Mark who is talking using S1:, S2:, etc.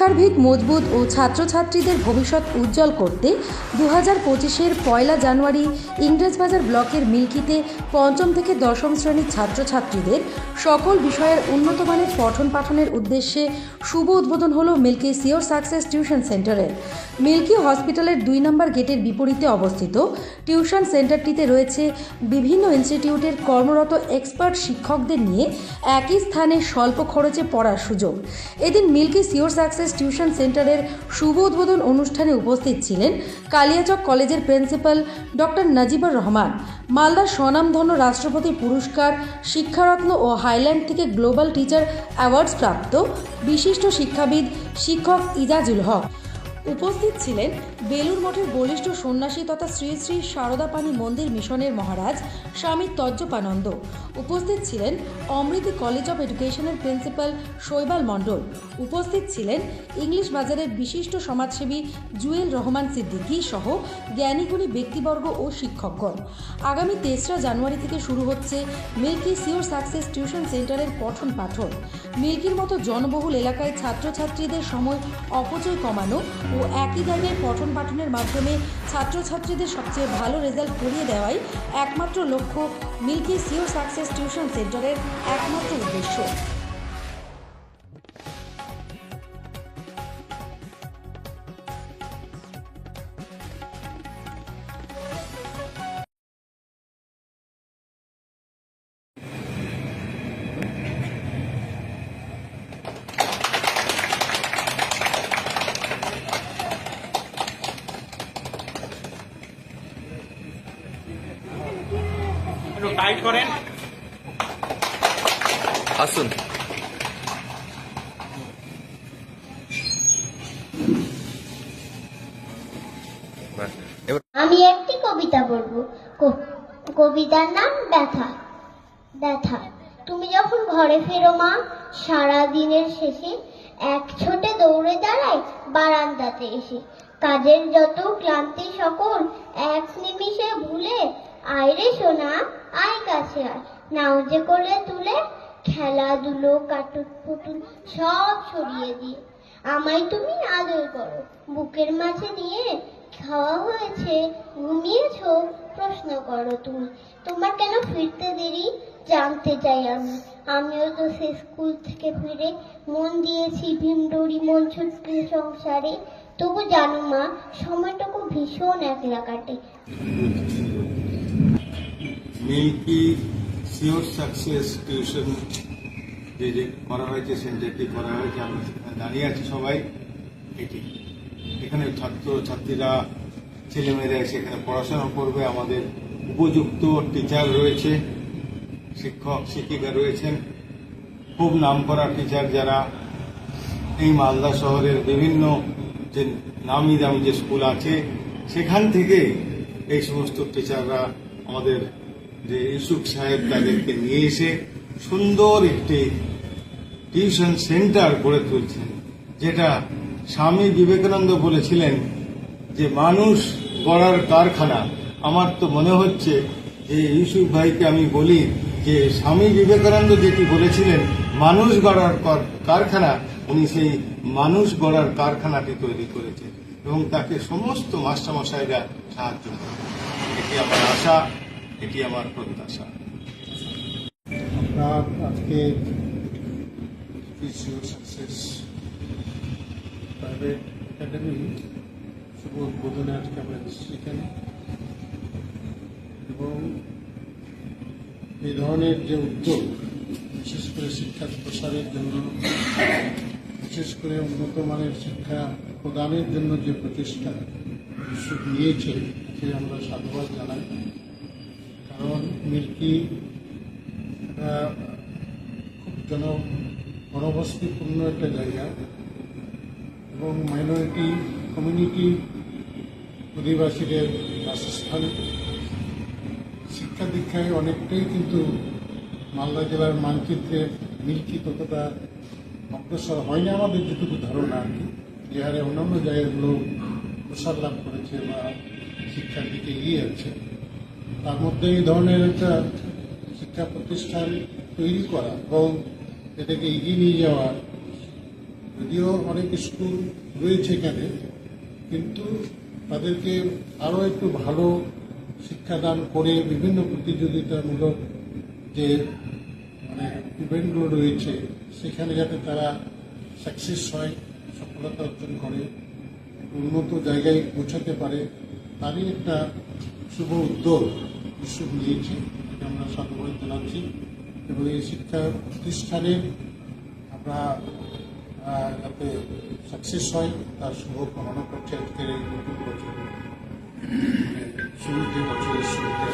S1: শিক্ষার ভিত মজবুত ও ছাত্রছাত্রীদের ভবিষ্যৎ উজ্জ্বল করতে দু হাজার পঁচিশের পয়লা জানুয়ারি ইংরেজবাজার ব্লকের মিল্কিতে পঞ্চম থেকে দশম শ্রেণির ছাত্রছাত্রীদের সকল বিষয়ের উন্নতমানের পঠন পাঠনের উদ্দেশ্যে শুভ উদ্বোধন হল মিল্কি সিওর সাকসেস টিউশন সেন্টারের। মিল্কি হসপিটালের দুই নম্বর গেটের বিপরীতে অবস্থিত টিউশন সেন্টারটিতে রয়েছে বিভিন্ন ইনস্টিটিউটের কর্মরত এক্সপার্ট শিক্ষকদের নিয়ে একই স্থানে স্বল্প খরচে পড়ার সুযোগ। এদিন মিল্কি সিওর সাকসেস টিউশন সেন্টারের শুভ উদ্বোধন অনুষ্ঠানে উপস্থিত ছিলেন কালিয়াচক কলেজের প্রিন্সিপাল ডক্টর নাজিবুর রহমান, মালদার স্বনামধন্য রাষ্ট্রপতি পুরস্কার, শিক্ষারত্ন ও হাইল্যান্ড থেকে গ্লোবাল টিচার অ্যাওয়ার্ডস প্রাপ্ত বিশিষ্ট শিক্ষাবিদ শিক্ষক ইজাজুল হক। উপস্থিত ছিলেন বেলুর মঠের বলিষ্ঠ সন্ন্যাসী তথা শ্রী শ্রী সারদাপানি মন্দির মিশনের মহারাজ স্বামী তজ্জপানন্দ উপস্থিত ছিলেন অমৃতি কলেজ অফ এডুকেশনের প্রিন্সিপাল শৈবাল মণ্ডল। উপস্থিত ছিলেন ইংলিশ বাজারের বিশিষ্ট সমাজসেবী জুয়েল রহমান সিদ্দিকী সহ জ্ঞানীগুণী ব্যক্তিবর্গ ও শিক্ষকগণ। আগামী তেসরা জানুয়ারি থেকে শুরু হচ্ছে মিল্কি সিওর সাকসেস টিউশন সেন্টারের পঠন পাঠন। মিল্কির মতো জনবহুল এলাকায় ছাত্রছাত্রীদের সময় অপচয় কমানো ও একই জায়গায় পঠন পাঠনের মাধ্যমে ছাত্রছাত্রীদের সবচেয়ে ভালো রেজাল্ট করিয়ে দেওয়াই একমাত্র লক্ষ্য, মিল্কি সিও সাকসেস টিউশন সেন্টারের একমাত্র উদ্দেশ্য।
S2: টাইট করেন।
S3: আসুন।
S4: আমি একটি কবিতা বলব। কবিতার নাম ব্যথা। ব্যথা। তুমি যখন ঘরে ফেরো মা সারা দিনের শেষে এক ছোটে দৌড়ে দাঁড়ায় বারান্দাতে এসে। কাজের যত ক্লান্তি সকল এক নিমিষে ভুলে আয়রে সোনা, আয় কাছে আয়। নাও যে কোলে তুলে খেলাধুলো কাটুন পুতুল সব সরিয়ে দিয়ে। আমায় তুমি আদর করো। বুকের মাঝে নিয়ে খাওয়া হয়েছে, ঘুমিয়েছো? প্রশ্ন করো তুমি। তোমার কেন ফিরতে দেরি? জানতে চাই আমি। আমিও তো সে স্কুল থেকে ফিরে মন দিয়েছি ভীমডরি মন ছুটতে সংসারে। তবু জানো মা, সময়টুকু ভীষণ একলা কাটে।
S5: মিল্কি সিওর সাকসেস টিউশন যে যে করা হয়েছে সেন্টারটি করা হয়েছে, আমরা সেখানে দাঁড়িয়ে আছি সবাই। এটি। এখানে ছাত্র ছাত্রীরা ছেলেমেয়েরা এসে এখানে পড়াশোনা করবে। আমাদের উপযুক্ত টিচার রয়েছে, শিক্ষক, শিক্ষিকা রয়েছেন। খুব নামকরা টিচার যারা এই মালদা শহরের বিভিন্ন যে নামি দামি যে স্কুল আছে, সেখান থেকে এই সমস্ত টিচাররা আমাদের যে ইউসুফ সাহেব তাদেরকে নিয়ে এসে সুন্দর একটি টিউশন সেন্টার গড়ে তুলছেন, যেটা স্বামী বিবেকানন্দ বলেছিলেন যে, মানুষ গড়ার কারখানা। আমার তো মনে হচ্ছে যে, ইউসুফ ভাইকে আমি বলি যে, স্বামী বিবেকানন্দ যেটি বলেছিলেন, মানুষ গড়ার কারখানা, উনি সেই মানুষ গড়ার কারখানাটি তৈরি করেছেন এবং তাকে সমস্ত মাস্টারমশাইরা সাহায্য করে এটি আমার আশা। এটি আমার প্রত্যাশা
S6: আপনার আজকে সাকসেস প্রাইভেট একাডেমি শুভ উদ্বোধনে আজকে আমরা এসেছি এখানে। এবং এই ধরনের যে উদ্যোগ, বিশেষ করে শিক্ষা প্রসারের জন্য, বিশেষ করে উন্নত মানের শিক্ষা প্রদানের জন্য যে প্রচেষ্টা নিয়েছে সে আমরা সাধুবাদ জানাই। মিল্কি একটা খুব জন ঘনবস্তিপূর্ণ একটা জায়গা এবং মাইনরিটি কমিউনিটি অধিবাসীদের বাসস্থান। শিক্ষা দীক্ষায় অনেকটাই কিন্তু মালদা জেলার মানচিত্রে মিল্কি ততটা অগ্রসর হয়নি আমাদের যেটুকু ধারণা আর কি। যে হারে অন্যান্য জায়গাগুলো প্রসার লাভ করেছে বা শিক্ষার দিকে এগিয়ে আছে তার মধ্যে এই ধরনের একটা শিক্ষা প্রতিষ্ঠান তৈরি করা এবং এটাকে এগিয়ে নিয়ে যাওয়া, যদিও অনেক স্কুল রয়েছে এখানে, কিন্তু তাদেরকে আরও একটু ভালো শিক্ষাদান করে বিভিন্ন প্রতিযোগিতামূলক যে মানে ইভেন্টগুলো রয়েছে, সেখানে যাতে তারা সাকসেস হয়, সফলতা অর্জন করে, উন্নত জায়গায় পৌঁছাতে পারে, তারই একটা শুভ উদ্যোগ বিশ্ব নিয়েছে আমরা সাধুবাদ জানাচ্ছি। এবং এই শিক্ষা প্রতিষ্ঠানে আমরা যাতে সাকসেস হয়, তার শুভ কামনা করছি আজকের এই নতুন বছর। মানে শুরুতে বছরের শুরুতে।